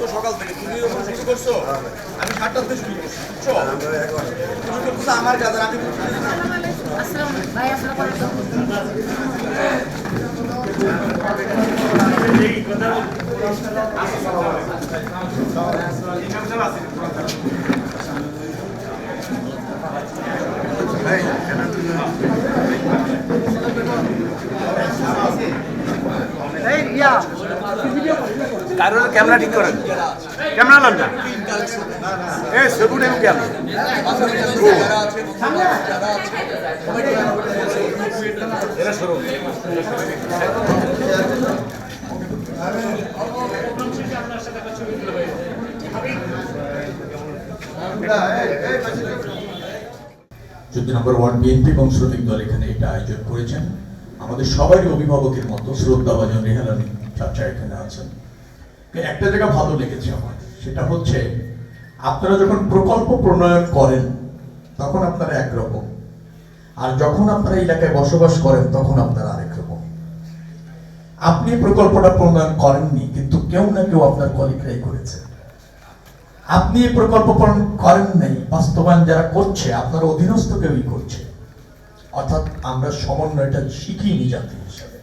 তো সকাল থেকে আমি সাতটার থেকে তুমি আমার কাজ আসসালামু ভাই আসসালামু আলাইকুম কারোর ক্যামেরা ঠিক করেন। ক্যামেরা লান না। ক্যামেরা যুদ্ধ নম্বর ওয়ান বিএনপি এবং শ্রমিক দল এখানে এটা আয়োজন করেছেন। আমাদের সবারই অভিভাবকের মতো শ্রদ্ধাভাজন রেহালানি চাচা এখানে আছেন। একটা জায়গা ভালো লেগেছে আমার, সেটা হচ্ছে আপনারা যখন প্রকল্প প্রণয়ন করেন, তখন আপনারা একরকম আর যখন আপনারা এলাকায় বসবাস করেন, তখন আপনারা আরেক রকম। আপনি প্রকল্পটা প্রণয়ন করেননি, কিন্তু কেউ না কেউ আপনার কলিগরাই করেছে। আপনি এই প্রকল্প করেন নাই, বাস্তবায়ন যারা করছে, আপনার অধীনস্থ কেউই করছে। অর্থাৎ আমরা সমন্বয়টা শিখিনি জাতি হিসাবে।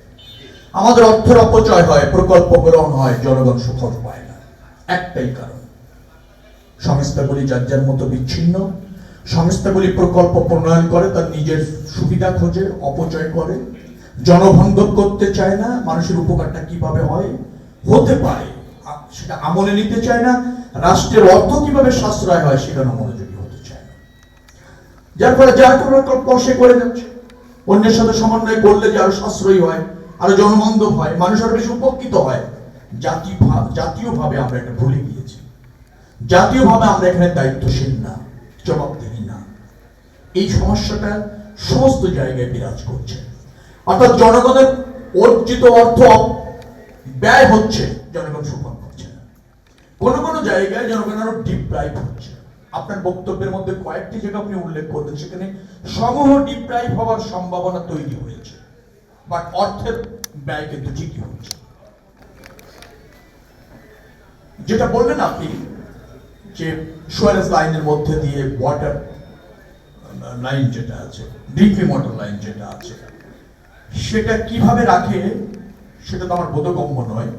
আমাদের অর্থের অপচয় হয়, প্রকল্প গ্রহণ হয়, জনগণ সুফল পায় না। একটাই কারণ, সংস্থাগুলি যার যার মতো বিচ্ছিন্ন, সংস্থাগুলি প্রকল্প প্রণয়ন করে, তার নিজের সুবিধা খোঁজে, অপচয় করে জনভঙ্গন করতে চায় না, মানুষের উপকারটা কীভাবে হয়? হতে পারে সেটা আমলে নিতে চায় না, রাষ্ট্রের অর্থ কীভাবে সাশ্রয় হয়, সেখানে মনোযোগী যার ফলে যার কোনো সে করে যাচ্ছে। অন্যের সাথে সমন্বয় করলে যে আরও সাশ্রয়ী হয়, আরও জনবান্ধব হয়, মানুষ আরও বেশি উপকৃত হয়, জাতি জাতীয়ভাবে আমরা এটা ভুলে গিয়েছি। জাতীয়ভাবে আমরা এখানে দায়িত্বশীল না, জবাবদিহি না। এই সমস্যাটা সমস্ত জায়গায় বিরাজ করছে। অর্থাৎ জনগণের অর্জিত অর্থ ব্যয় হচ্ছে, জনগণ সুফল পাচ্ছে না। কোন কোন জায়গায় জনগণ আরও ডিপ্রাইভ হচ্ছে। আপনার বক্তব্যের মধ্যে কয়েকটি যেটা আপনি উল্লেখ করবেন সেখানে সমূহ ডিপ্রাইভ হওয়ার সম্ভাবনা তৈরি হয়েছে। বাট অর্থের ব্যয় কিন্তু ঠিকই হচ্ছে। যেটা বললেন আপনি, যে সুয়ারেজ লাইনের মধ্যে দিয়ে ওয়াটার লাইন যেটা আছে ড্রিঙ্কিং ওয়াটার লাইন যেটা আছে, সেটা কীভাবে রাখে, সেটা তো আমার বোধগম্য নয়।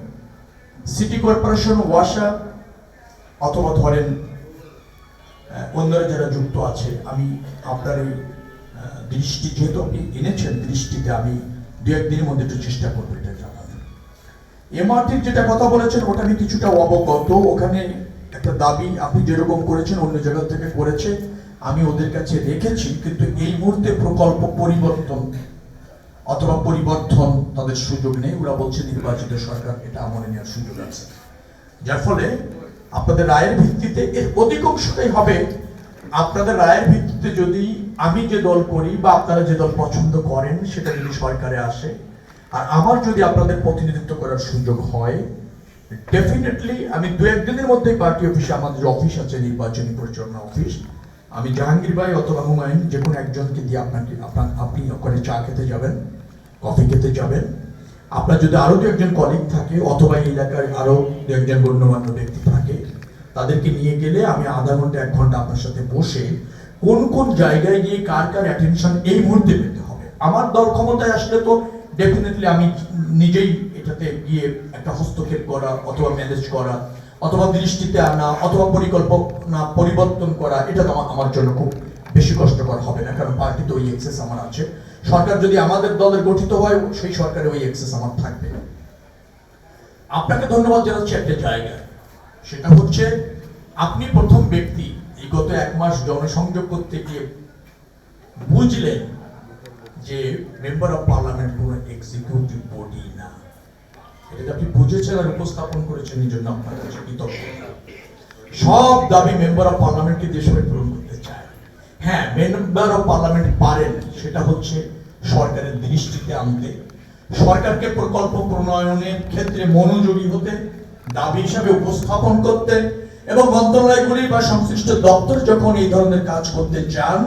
সিটি কর্পোরেশন ওয়াসা অথবা ধরেন অন্যরা যারা যুক্ত আছে আমি আপনার আহ, দৃষ্টি যেহেতু আপনি এনেছেন দৃষ্টিতে আমি দু একদিনের মধ্যে একটু চেষ্টা করব এটা জানাবেন এমআরটির যেটা কথা বলেছেন ওটা আমি কিছুটা অবগত। ওখানে একটা দাবি আপনি যেরকম করেছেন অন্য জায়গা থেকে করেছে আমি ওদের কাছে রেখেছি কিন্তু এই মুহূর্তে প্রকল্প পরিবর্তন অথবা পরিবর্তন তাদের সুযোগ নেই। ওরা বলছে নির্বাচিত সরকার এটা আমলে নেওয়ার সুযোগ আছে। যার ফলে আপনাদের রায়ের ভিত্তিতে এর অধিকাংশটাই হবে। আপনাদের রায়ের ভিত্তিতে যদি আমি যে দল করি বা আপনারা যে দল পছন্দ করেন, সেটা যদি সরকারে আসে, আর আমার যদি আপনাদের প্রতিনিধিত্ব করার সুযোগ হয় ডেফিনেটলি আমি দু একদিনের মধ্যেই পার্টি অফিসে আমাদের অফিস আছে, নির্বাচনী পরিচালনা অফিস আমি জাহাঙ্গীর ভাই অথবা হুমায়ুন, যে কোনো একজনকে দিয়ে আপনাকে, আপনার, আপনি ওখানে চা খেতে যাবেন কফি খেতে যাবেন। আপনার যদি আরও দু একজন কলিগ থাকে, অথবা এই এলাকার আরও দু একজন গণ্যমান্য ব্যক্তি থাকে তাদেরকে নিয়ে গেলে আমি আধা ঘণ্টা, এক ঘণ্টা আপনার সাথে বসে কোন কোন জায়গায় গিয়ে কার কার অ্যাটেনশন এই মুহূর্তে পেতে হবে। আমার দল ক্ষমতায় আসলে তো ডেফিনেটলি আমি নিজেই এটাতে গিয়ে একটা হস্তক্ষেপ করা অথবা ম্যানেজ করা অথবা দৃষ্টিতে আনা অথবা পরিকল্পনা পরিবর্তন করা, এটা তো আমার জন্য খুব বেশি কষ্টকর হবে না, কারণ পার্টিতে ওই এক্সেস আমার আছে। সরকার যদি আমাদের দলের গঠিত হয়, সেই সরকারে ওই এক্সেস আমার থাকবে। আপনাকে ধন্যবাদ জানাচ্ছি একটা জায়গায়। সেটা হচ্ছে, আপনি প্রথম ব্যক্তি এই গত এক মাস জনসংযোগ করতে গিয়ে বুঝলেন যে মেম্বার অফ পার্লামেন্ট কোনো এক্সিকিউটিভ বডি না। এটা আপনি বুঝেছেন আর উপস্থাপন করেছেন, এই জন্য আপনার কাছে কৃতজ্ঞ। সব দাবি মেম্বার অফ পার্লামেন্টকে সবাই পূরণ করতে চায়। হ্যাঁ মেম্বার অফ পার্লামেন্ট পারেন, সেটা হচ্ছে সরকারের দৃষ্টিতে আনতে। সরকারকে প্রকল্প প্রণয়নের ক্ষেত্রে মনোযোগী হতে দাবি হিসাবে উপস্থাপন করতে এবং মন্ত্রণালয়গুলি বা সংশ্লিষ্ট দপ্তর যখন এই ধরনের কাজ করতে চান,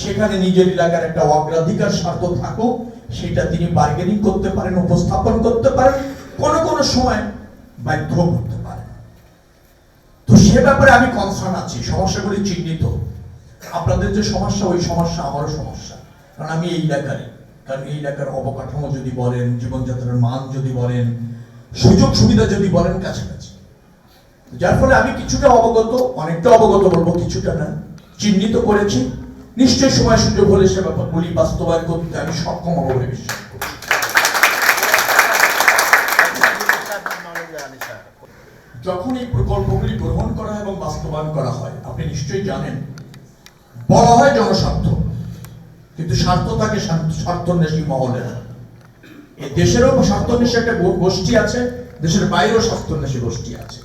সেখানে নিজের এলাকার একটা অগ্রাধিকার স্বার্থ থাকুক, সেটা তিনি বার্গেনিং করতে পারেন, উপস্থাপন করতে পারেন, কোনো কোনো সময় বাধ্য করতে পারেন। তো সে ব্যাপারে আমি কনসার্ন আছি, সমস্যাগুলি চিহ্নিত। আপনাদের যে সমস্যা, ওই সমস্যা আমারও সমস্যা, কারণ আমি এই এলাকারই। কারণ এই এলাকার অবকাঠামো যদি বলেন, জীবনযাত্রার মান যদি বলেন সুযোগ সুবিধা যদি বলেন কাছাকাছি। যার ফলে আমি কিছুটা অবগত, অনেকটা অবগত বলব, কিছুটা না, চিহ্নিত করেছি। নিশ্চয় সময় সুযোগ হলে সে ব্যাপারগুলি বাস্তবায়ন করতে আমি সক্ষম হব বলে বিশ্বাস যখন এই প্রকল্পগুলি গ্রহণ করা এবং বাস্তবায়ন করা হয়, আপনি নিশ্চয়ই জানেন, বলা হয় জনস্বার্থ। কিন্তু স্বার্থ থাকে স্বার্থ- স্বার্থন্বেষী মহলের। এই দেশেরও স্বার্থন্বেষী একটা গোষ্ঠী আছে, দেশের বাইরেও স্বার্থন্বেষী গোষ্ঠী আছে।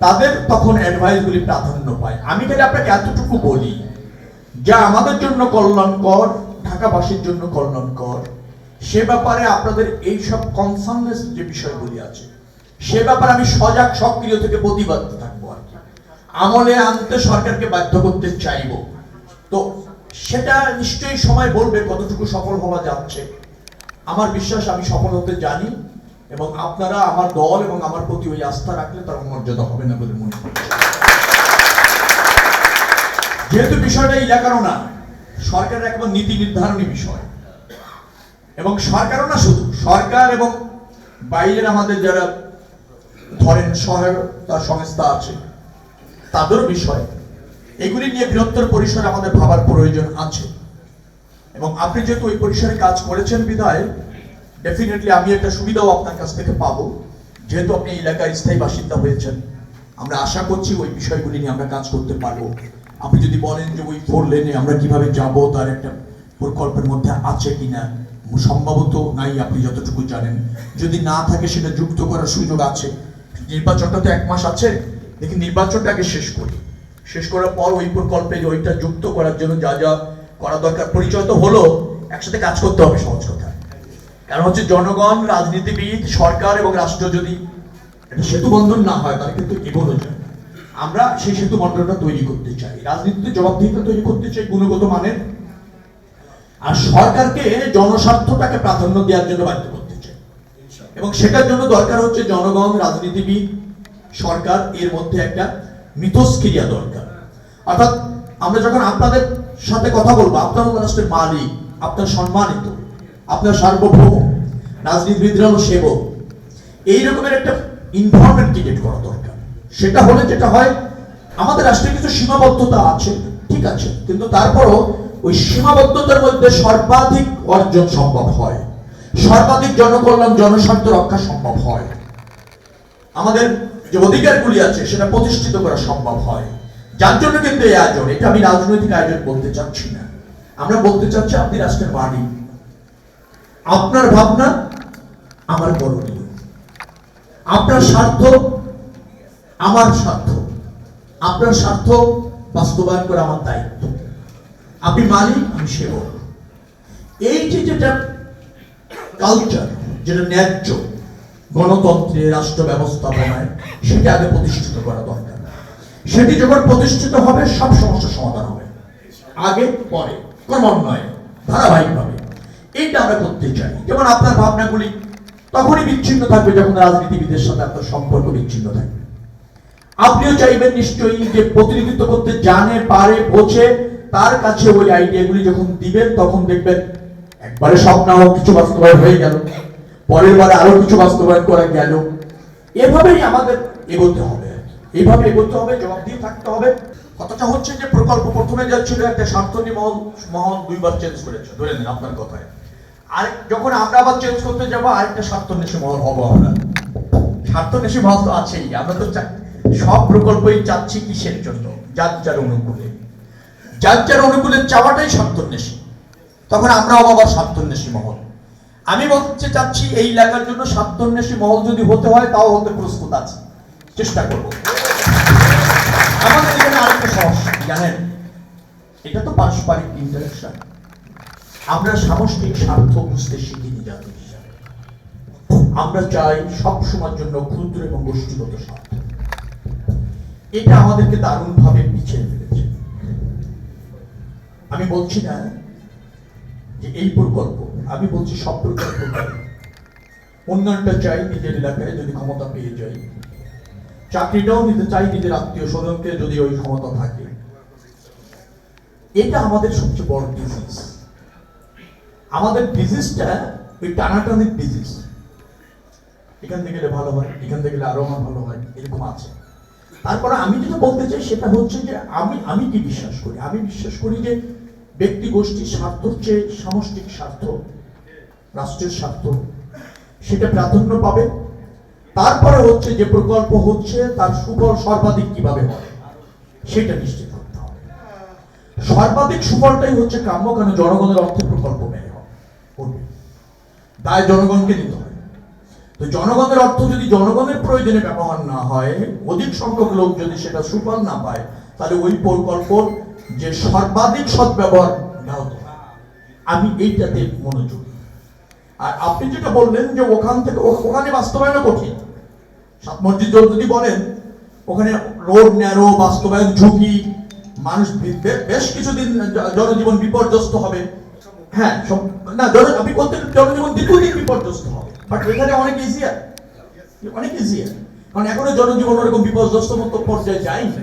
তাদের তখন অ্যাডভাইসগুলি প্রাধান্য পায়। আমি খালি আপনাকে এতটুকু বলি, যা আমাদের জন্য কল্যাণকর, ঢাকাবাসীর জন্য কল্যাণকর, সে ব্যাপারে আপনাদের এই সব কনসার্নেস যে বিষয়গুলি আছে, সে ব্যাপারে আমি সজাগ, সক্রিয় থেকে প্রতিবাদ থাকব আর কি। আমলে আনতে সরকারকে বাধ্য করতে চাইব। তো সেটা নিশ্চয়ই সময় বলবে কতটুকু সফল হওয়া যাচ্ছে। আমার বিশ্বাস, আমি সফল হতে জানি এবং আপনারা আমার দল এবং আমার প্রতি ওই আস্থা রাখলে তার মর্যাদা হবে না বলে মনে করি। যেহেতু বিষয়টা এলাকারও না, সরকারের একবার নীতি নির্ধারণী বিষয়। এবং সরকারও না শুধু, সরকার এবং বাইরের আমাদের যারা ধরেন সহায়তা সংস্থা আছে, তাদেরও বিষয়। এগুলি নিয়ে বৃহত্তর পরিসরে আমাদের ভাবার প্রয়োজন আছে। এবং আপনি যেহেতু ওই পরিসরে কাজ করেছেন বিধায় ডেফিনেটলি আমি একটা সুবিধাও আপনার কাছ থেকে পাবো। যেহেতু আপনি এই এলাকার স্থায়ী বাসিন্দা হয়েছেন, আমরা আশা করছি ওই বিষয়গুলি নিয়ে আমরা কাজ করতে পারব। আপনি যদি বলেন যে ওই ফোর লেনে আমরা কীভাবে যাব, তার একটা প্রকল্পের মধ্যে আছে কিনা, সম্ভবত নাই, আপনি যতটুকু জানেন। যদি না থাকে, সেটা যুক্ত করার সুযোগ আছে। নির্বাচনটা তো এক মাস আছে, দেখি নির্বাচনটা আগে শেষ করি। শেষ করার পর ওই প্রকল্পে ওইটা যুক্ত করার জন্য যা যা করা দরকার। পরিচয় তো হলো, একসাথে কাজ করতে হবে সহজ কথা। কারণ হচ্ছে জনগণ, রাজনীতিবিদ, সরকার এবং রাষ্ট্র যদি একটা সেতু বন্ধন না হয়, তাহলে কিন্তু এগোনো যায় আমরা সেই সেতু বন্ধনটা তৈরি করতে চাই। রাজনীতিতে জবাবদিহিতা তৈরি করতে চাই গুণগত মানের। আর সরকারকে জনস্বার্থটাকে প্রাধান্য দেওয়ার জন্য বাধ্য করতে চাই। এবং সেটার জন্য দরকার হচ্ছে জনগণ, রাজনীতিবিদ, সরকার, এর মধ্যে একটা মিথস্ক্রিয়া দরকার। অর্থাৎ আমরা যখন আপনাদের সাথে কথা বলব। আপনার হলো রাষ্ট্রের মালিক, আপনার সম্মানিত, আপনার সার্বভৌম রাজনীতিবিদরা হলো সেবক। এই রকমের একটা ইনভারনমেন্ট ক্রিয়েট করা দরকার। সেটা হলে যেটা হয়, আমাদের রাষ্ট্রে কিছু সীমাবদ্ধতা আছে, ঠিক আছে, কিন্তু তারপরও ওই সীমাবদ্ধতার মধ্যে সর্বাধিক অর্জন সম্ভব হয়। সর্বাধিক জনকল্যাণ, জনস্বার্থ রক্ষা সম্ভব হয়। আমাদের যে অধিকারগুলি আছে, সেটা প্রতিষ্ঠিত করা সম্ভব হয়। যার জন্য কিন্তু এই আয়োজন এটা আমি রাজনৈতিক আয়োজন বলতে চাচ্ছি না। আমরা বলতে চাচ্ছি, আপনি রাষ্ট্রের বাণী আপনার ভাবনা, আমার করণীয়। আপনার স্বার্থ, আমার স্বার্থ। আপনার স্বার্থ বাস্তবায়ন করা আমার দায়িত্ব। আপনি মালিক, আমি সেবক। এই যে যেটা কালচার যেটা ন্যায্য গণতন্ত্রে রাষ্ট্র ব্যবস্থাপনায়, সেটা আগে প্রতিষ্ঠিত করা দরকার। সেটি যখন প্রতিষ্ঠিত হবে, সব সমস্যার সমাধান হবে। আগে, পরে, ক্রমান্বয়ে, ধারাবাহিকভাবে। এইটা আমরা করতে চাই। যেমন আপনার ভাবনাগুলি তখনই বিচ্ছিন্ন থাকবে যখন রাজনীতিবিদের সাথে আপনার সম্পর্ক বিচ্ছিন্ন থাকবে। আপনিও চাইবেন নিশ্চয়ই যে প্রতিনিধিত্ব করতে জানে, পারে, বোঝে, তার কাছে ওই আইডিয়াগুলি যখন দিবেন, তখন দেখবেন একবারে স্বপ্ন কিছু বাস্তবায়ন হয়ে গেল। পরের বারে আরও কিছু বাস্তবায়ন করা গেল। এভাবেই আমাদের এগোতে হবে। এইভাবে এগোতে হবে, জবাব দিয়ে থাকতে হবে। কথাটা হচ্ছে যে, প্রকল্প প্রথমে যাচ্ছিল একটা স্বার্থনী মহল মহল দুইবার চেঞ্জ করেছে, ধরে নেন আপনার কথায়। আর যখন আমরা আবার চেঞ্জ করতে যাব, আরেকটা স্বার্থন্বেষী মহল হব আমরা। স্বার্থন্বেষী মহল তো আছেই, আমরা তো সব প্রকল্পই চাচ্ছি কিসের জন্য? যার যার অনুকূলে। যার যার অনুকূলে চাওয়াটাই স্বার্থন্বেষী তখন আমরাও আবার স্বার্থন্বেষী মহল। আমি বলতে চাচ্ছি, এই এলাকার জন্য স্বার্থন্বেষী মহল যদি হতে হয়, তাও হতে প্রস্তুত আছে। চেষ্টা করব। আমাদের এখানে আরেকটা সমস্যা জানেন? এটা তো পারস্পরিক ইন্টারাকশন আমরা সামষ্টিক স্বার্থ বুঝতে শিখিনি জাতি আমরা চাই সব সময়ের জন্য ক্ষুদ্র এবং গোষ্ঠীগত স্বার্থ। এটা আমাদেরকে দারুণভাবে পিছিয়ে ফেলেছে। আমি বলছি না যে এই প্রকল্প, আমি বলছি সব প্রকল্প। উন্নয়নটা চাই নিজের এলাকায় যদি ক্ষমতা পেয়ে যাই। চাকরিটাও নিতে চাই নিজের আত্মীয় স্বজনকে যদি ওই ক্ষমতা থাকে। এটা আমাদের সবচেয়ে বড় ডিজিজ আমাদের ডিজিজটা ওই টানাটানির ডিজিজ এখান থেকে ভালো হয়, এখান থেকে গেলে আরও আমার ভালো হয়, এরকম আছে। তারপরে আমি যেটা বলতে চাই সেটা হচ্ছে যে আমি আমি কি বিশ্বাস করি? আমি বিশ্বাস করি যে ব্যক্তি গোষ্ঠীর স্বার্থর চেয়ে সামষ্টিক স্বার্থ, রাষ্ট্রের স্বার্থ। সেটা প্রাধান্য পাবে। তারপরে হচ্ছে যে প্রকল্প হচ্ছে, তার সুফল সর্বাধিক কীভাবে হয়? সেটা নিশ্চিত করতে হবে। সর্বাধিক সুফলটাই হচ্ছে কাম্য কেন জনগণের অর্থে প্রকল্প হবে করবে। দায় জনগণকে নিতে হবে তো জনগণের অর্থ যদি জনগণের প্রয়োজনে ব্যবহার না হয়, অধিক সংখ্যক লোক যদি সেটা সুফল না পায়, তাহলে ওই প্রকল্প যে সর্বাধিক সদ্ব্যবহার ব্যাহত হয়। আমি এইটাতে মনোযোগী। আর আপনি যেটা বললেন যে ওখান থেকে ওখানে বাস্তবায়নও কঠিন। সাত মসজিদ যদি বলেন, ওখানে রোড ন্যারো বাস্তবায়ন ঝুঁকি, মানুষ বেশ কিছুদিন জনজীবন বিপর্যস্ত হবে। হ্যাঁ না আপনি করতে জনজীবন দীর্ঘদিন বিপর্যস্ত হবে। বাট এখানে অনেক ইজিয়ার অনেক ইজিয়ার কারণ এখনও জনজীবন ওরকম বিপর্যস্ত মতো পর্যায়ে যায়নি।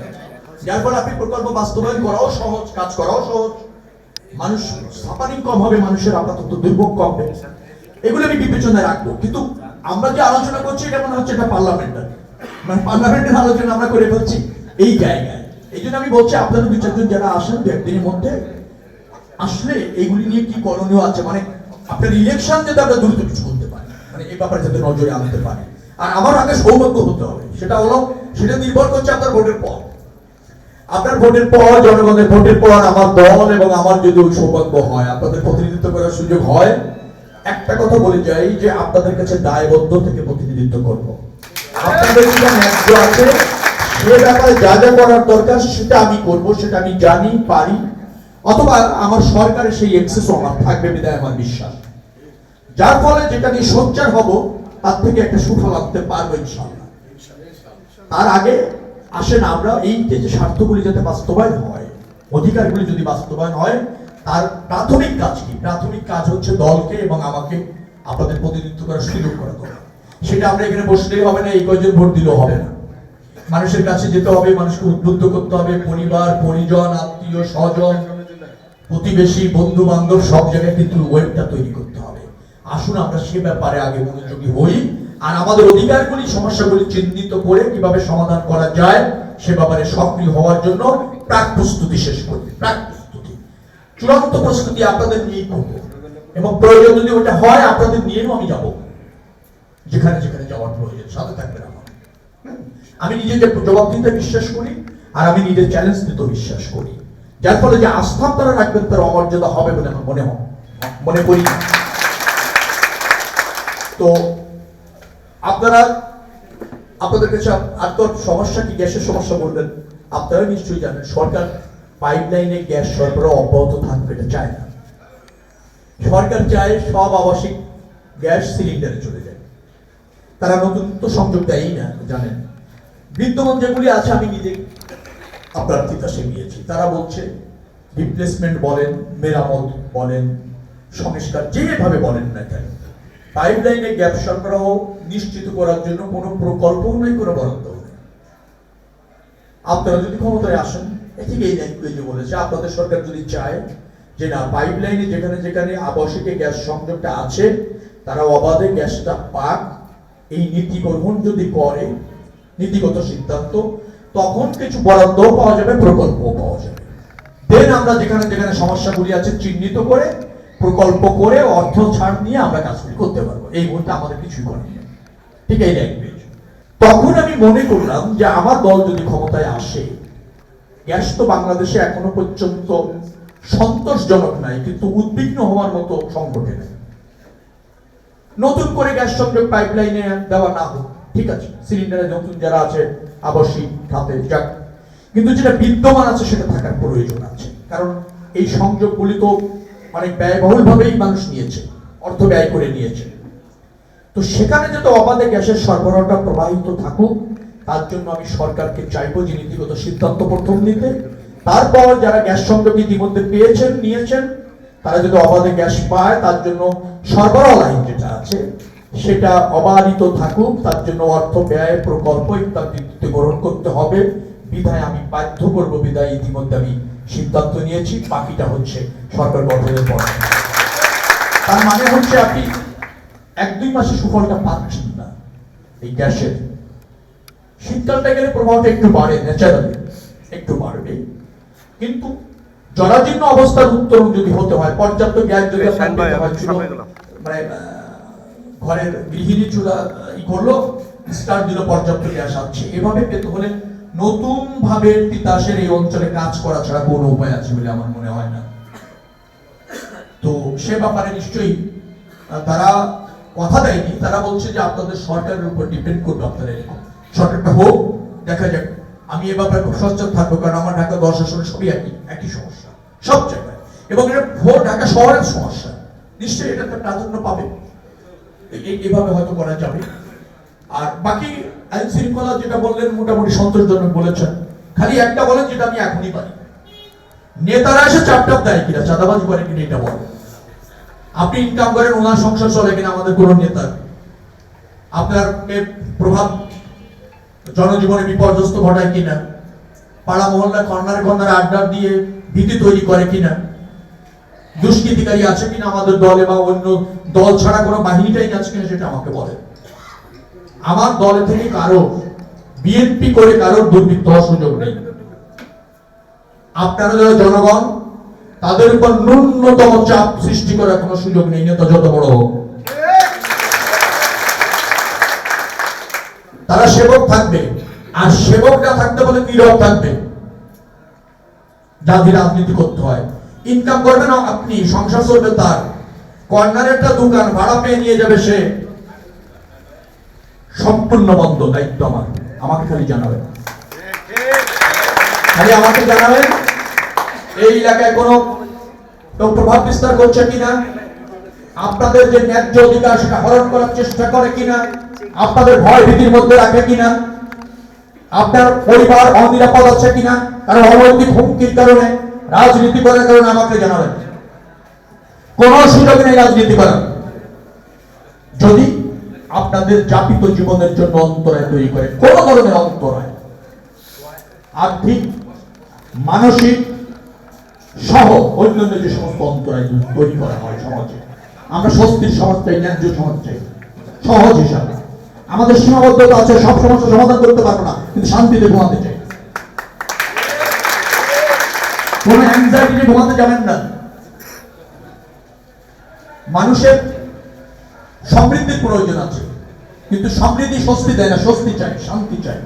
যার ফলে আপনি প্রকল্প বাস্তবায়ন করাও সহজ, কাজ করাও সহজ। মানুষ সাফারিং কম হবে, মানুষের আপাতত দুর্ভোগ কম হবে এগুলো আমি বিবেচনায় রাখব। কিন্তু আমরা যে আলোচনা করছি, এটা মনে হচ্ছে এটা পার্লামেন্টারি মানে পার্লামেন্টের আলোচনা আমরা করে ফেলছি এই জায়গায়। এই জন্য আমি বলছি, আপনারা দু চারজন যারা আসেন, দু একদিনের মধ্যে, আসলে এগুলি নিয়ে কি করণীয় আছে? মানে আপনার ইলেকশন যাতে আমরা দ্রুত কিছু করতে পারি। মানে এই ব্যাপারে যাতে নজরে আনতে পারি। আর আমার আগে সৌভাগ্য হতে হবে। সেটা হলো, সেটা নির্ভর করছে আপনার ভোটের পর। আপনার ভোটের পর, জনগণের ভোটের পর, আমার দল এবং আমার যদি ওই সৌভাগ্য হয়, আপনাদের প্রতিনিধিত্ব করার সুযোগ হয় একটা কথা বলে যাই যে আপনাদের কাছে দায়বদ্ধ থেকে প্রতিনিধিত্ব করব। আপনাদের যেটা ন্যায্য আছে, সে ব্যাপারে যা যা করার দরকার সেটা আমি করব, সেটা আমি জানি, পারি। অথবা আমার সরকারের সেই এক্সেসও আমার থাকবে বিদায় আমার বিশ্বাস। যার ফলে যেটা নিয়ে সোচ্চার হব, তার থেকে একটা সুফল আনতে পারব ইনশাল্লাহ তার আগে, আসেন আমরা এই যে যে স্বার্থগুলি যাতে বাস্তবায়ন হয়, অধিকারগুলি যদি বাস্তবায়ন হয় তার প্রাথমিক কাজ কি? প্রাথমিক কাজ হচ্ছে দলকে এবং আমাকে আপনাদের প্রতিনিধিত্ব করার সুযোগ করে দেওয়া সেটা আমরা এখানে বসলেই হবে না, এই কয়জন ভোট দিলেও হবে না। মানুষের কাছে যেতে হবে, মানুষকে উদ্বুদ্ধ করতে হবে, পরিবার, পরিজন, আত্মীয়, স্বজন, প্রতিবেশী বন্ধু বান্ধব সব জায়গায় কিন্তু ওয়েবটা তৈরি করতে হবে। আসুন আমরা সে ব্যাপারে আগে মনোযোগী হই। আর আমাদের অধিকারগুলি, সমস্যাগুলি চিহ্নিত করে কীভাবে সমাধান করা যায়, সে ব্যাপারে সক্রিয় হওয়ার জন্য প্রাক প্রস্তুতি শেষ করি প্রাক চূড়ান্ত প্রস্তুতি আপনাদের নিয়েই করব। এবং প্রয়োজন যদি ওটা হয়, আপনাদের নিয়েও আমি যাব। যেখানে যেখানে যাওয়ার প্রয়োজন, সাথে থাকবেন আমার। আমি নিজে যে জবাবদিহিতা বিশ্বাস করি, আর আমি নিজের চ্যালেঞ্জ দিতে বিশ্বাস করি। যার ফলে যে আস্থা তারা রাখবেন, তার অমর্যাদা হবে বলে আমার মনে হয়। মনে করি তো আপনারা, আপনাদের কাছে তো সমস্যা কি? গ্যাসের সমস্যা বলবেন? আপনারা নিশ্চয়ই জানেন, সরকার পাইপলাইনে গ্যাস সরবরাহ অব্যাহত থাকবে এটা চায় না। সরকার চায় সব আবাসিক গ্যাস সিলিন্ডারে চলে যায়। তারা নতুন তো সংযোগ দেয়ই না, জানেন। বিদ্যমান যেগুলি আছে আমি নিজে আপনার তিতাসে গিয়েছি তারা বলছে রিপ্লেসমেন্ট বলেন, মেরামত বলেন, সংস্কার যেভাবে বলেন না কেন, পাইপলাইনে গ্যাপ সরবরাহ নিশ্চিত করার জন্য কোনো প্রকল্পও নেই, কোনো বরাদ্দ নেই। আপনারা যদি ক্ষমতায় আসেন ঠিক এই ল্যাঙ্গুয়েজে বলেছে, আপনাদের সরকার যদি চায় যে না পাইপলাইনে যেখানে যেখানে আবাসিকে গ্যাস সংযোগটা আছে, তারা অবাধে গ্যাসটা পাক, এই নীতি গ্রহণ যদি করে, নীতিগত সিদ্ধান্ত, তখন কিছু বরাদ্দ পাওয়া যাবে, প্রকল্পও পাওয়া যাবে। দেন আমরা যেখানে যেখানে সমস্যাগুলি আছে, চিহ্নিত করে, প্রকল্প করে, অর্থ ছাড় নিয়ে আমরা কাজগুলি করতে পারব। এই মুহূর্তে আমাদের কিছুই করেনি ঠিক এই ল্যাঙ্গুয়েজ তখন আমি মনে করলাম যে আমার দল যদি ক্ষমতায় আসে গ্যাস তো বাংলাদেশে এখনও পর্যন্ত সন্তোষজনক নাই, কিন্তু উদ্বিগ্ন হওয়ার মতো সংকটে নাই। নতুন করে গ্যাস সংযোগ পাইপলাইনে দেওয়া না হোক, ঠিক আছে সিলিন্ডারে নতুন যারা আছে, আবাসিক খাতে যাক। কিন্তু যেটা বিদ্যমান আছে, সেটা থাকার প্রয়োজন আছে। কারণ এই সংযোগগুলি তো অনেক ব্যয়বহুল ভাবেই মানুষ নিয়েছে, অর্থ ব্যয় করে নিয়েছে। তো সেখানে যাতে অবাধে গ্যাসের সরবরাহটা প্রবাহিত থাকুক তার জন্য আমি সরকারকে চাইব যে নীতিগত সিদ্ধান্ত প্রথম নিতে। তারপর যারা গ্যাস সংযোগ ইতিমধ্যে পেয়েছেন, নিয়েছেন, তারা যদি অবাধে গ্যাস পায়, তার জন্য সরবরাহ লাইন যেটা আছে, সেটা অবাধিত থাকুক, তার জন্য অর্থ ব্যয় প্রকল্প ইত্যাদি গ্রহণ করতে হবে। বিধায় আমি বাধ্য করব, বিধায় ইতিমধ্যে আমি সিদ্ধান্ত নিয়েছি। বাকিটা হচ্ছে সরকার গঠনের পর। তার মানে হচ্ছে আপনি এক দুই মাসে সুফলটা পাচ্ছেন না। এই গ্যাসের শীতকালটা গেলে প্রভাবটা একটু বাড়ে ন্যাচারালি একটু বাড়বে। কিন্তু জরাজীর্ণ অবস্থার উত্তরণ যদি হতে হয় পর্যাপ্ত গ্যাস যদি। মানে ঘরের গৃহিণী চুলা ই করল স্টার দিল পর্যাপ্ত গ্যাস আছে এভাবে পেতে হলে নতুন ভাবে তিতাসের এই অঞ্চলে কাজ করা ছাড়া কোনো উপায় আছে বলে আমার মনে হয় না। তো সে ব্যাপারে নিশ্চয়ই তারা কথা দেয়নি। তারা বলছে যে আপনাদের সরকারের উপর ডিপেন্ড করবে আপনারা সরকারটা হোক, দেখা যাক। আমি এ ব্যাপারে খুব সচেতন থাকব, কারণ আমার ঢাকা দশ আসলে সবই একই একই সমস্যা, সব জায়গায়। এবং এটা ভোট ঢাকা শহরের সমস্যা। নিশ্চয়ই এটা একটা প্রাধান্য পাবে। এভাবে হয়তো করা যাবে। আর বাকি আইন শৃঙ্খলা যেটা বললেন, মোটামুটি সন্তোষজনক বলেছেন। খালি একটা বলেন যেটা আমি এখনই পারি। নেতারা এসে চাপটাপ দেয় কিনা, চাঁদাবাজি করে কিনা, এটা বলেন। আপনি ইনকাম করেন, ওনার সংসার চলে কিনা, আমাদের কোন নেতার আপনার প্রভাব জনজীবনে বিপর্যস্ত ঘটায় কিনা? পাড়া মহল্লা কর্নারে কর্নারে আড্ডা দিয়ে ভীতি তৈরি করে কিনা? দুষ্কৃতিকারী আছে কিনা আমাদের দলে বা অন্য দল ছাড়া কোনো বাহিনীটাই আছে কিনা সেটা আমাকে বলে। আমার দলে থেকে কারও বিএনপি করে কারোর দুর্বৃত্ত হওয়ার সুযোগ নেই। আপনারা যারা জনগণ, তাদের উপর ন্যূনতম চাপ সৃষ্টি করার কোনো সুযোগ নেই নেতা যত বড় হোক। তারা সেবক থাকবে। আর সেবকরা থাকতে বলে নীরব থাকবে। যাদের রাজনীতি করতে হয়। ইনকাম করবেন আপনি সংসার চলবে তার। কর্নার একটা দোকান, ভাড়া পেয়ে নিয়ে যাবে সে। সম্পূর্ণ বন্ধ, দায়িত্ব আমার। আমাকে খালি জানাবেন। খালি আমাকে জানাবেন। এই এলাকায় কোনো প্রভাব বিস্তার করছে কিনা? আপনাদের যে ন্যায্য অধিকার, সেটা হরণ করার চেষ্টা করে কিনা? আপনাদের ভয় ভীতির মধ্যে রাখে কিনা? আপনার পরিবার অনিরাপদ আছে কিনা? কারণ অনৈতিক হুমকির কারণে, রাজনীতি করার কারণে আমাকে জানাবেন। কোন সুযোগ নেই রাজনীতি করার। যদি আপনাদের যাপিত জীবনের জন্য অন্তরায় তৈরি করে, কোন ধরনের অন্তরায়, আর্থিক, মানসিক সহ অন্যান্য যে সমস্ত অন্তরায় তৈরি করা হয় সমাজে, আমরা স্বস্তির সমাজ চাই, ন্যায্য সমাজ চাই, সহজ হিসাবে। আমাদের সীমাবদ্ধতা আছে, সব সমস্যা সমাধান করতে পারব না, কিন্তু শান্তিতে ঘুমাতে চাই। কোনো অ্যাংজাইটি ঘুমাতে যাবেন না। মানুষের সমৃদ্ধির প্রয়োজন আছে, কিন্তু সমৃদ্ধি স্বস্তি দেয় না, স্বস্তি চাই শান্তি চাই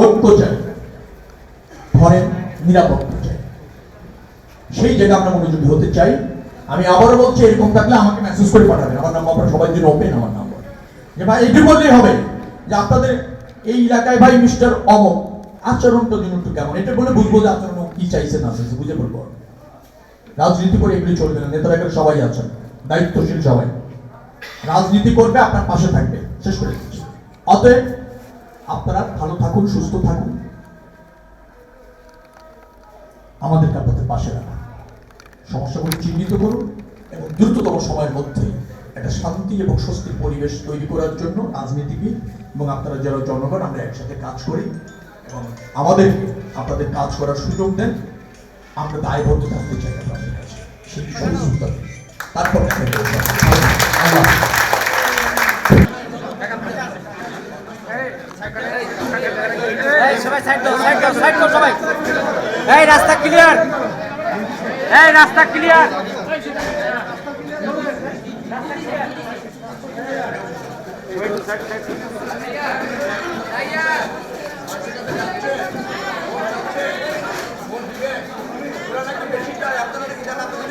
ঐক্য চাই ঘরের নিরাপত্তা চাই সেই জায়গায় আমরা মনোযোগী হতে চাই। আমি আবারও বলছি, এরকম থাকলে আমাকে মেসেজ করে পাঠাবেন। আমার নাম্বার আপনার সবাই জন্য ওপেন আমার নাম্বার যে ভাই বললেই হবে যে আপনাদের এই এলাকায় ভাই মিস্টার অমক আচরণটা দিন একটু কেমন? এটা বলে বুঝব যে আচরণ কি চাইছে না চাইছে বুঝে বলব। রাজনীতি করে এগুলি চলবে না, নেতারা এখানে সবাই আছেন, দায়িত্বশীল সবাই। রাজনীতি করবে, আপনার পাশে থাকবে, শেষ করে অতএব আপনারা ভালো থাকুন, সুস্থ থাকুন। আমাদের আপনাদের পাশে রাখুন। সমস্যাগুলি চিহ্নিত করুন এবং দ্রুততম সময়ের মধ্যে একটা শান্তি এবং স্বস্তির পরিবেশ তৈরি করার জন্য রাজনীতিবিদ এবং আপনারা যারা জনগণ, আমরা একসাথে কাজ করি এবং আমাদের, আপনাদের কাজ করার সুযোগ দেন। আমরা দায়বদ্ধ থাকতে চাই তারপর সবাই রাস্তা ক্লিয়ার রাস্তা ক্লিয়ার আপনারা কি জানেন আপনাদের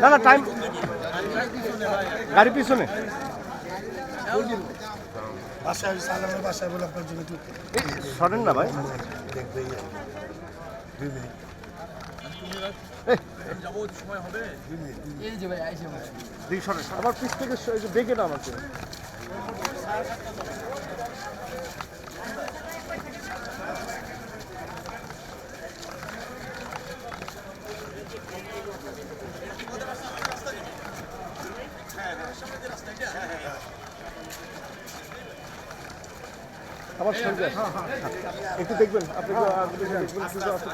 না না টাইম গাড়ি পিছনে। সরেন না ভাই। দেখবে দুই মিনিট থেকে দেখে না আমাকে আমার সঙ্গে একটু দেখবেন আপনি একটু দেখবেন, আসতে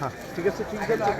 হ্যাঁ ঠিক আছে ঠিক আছে।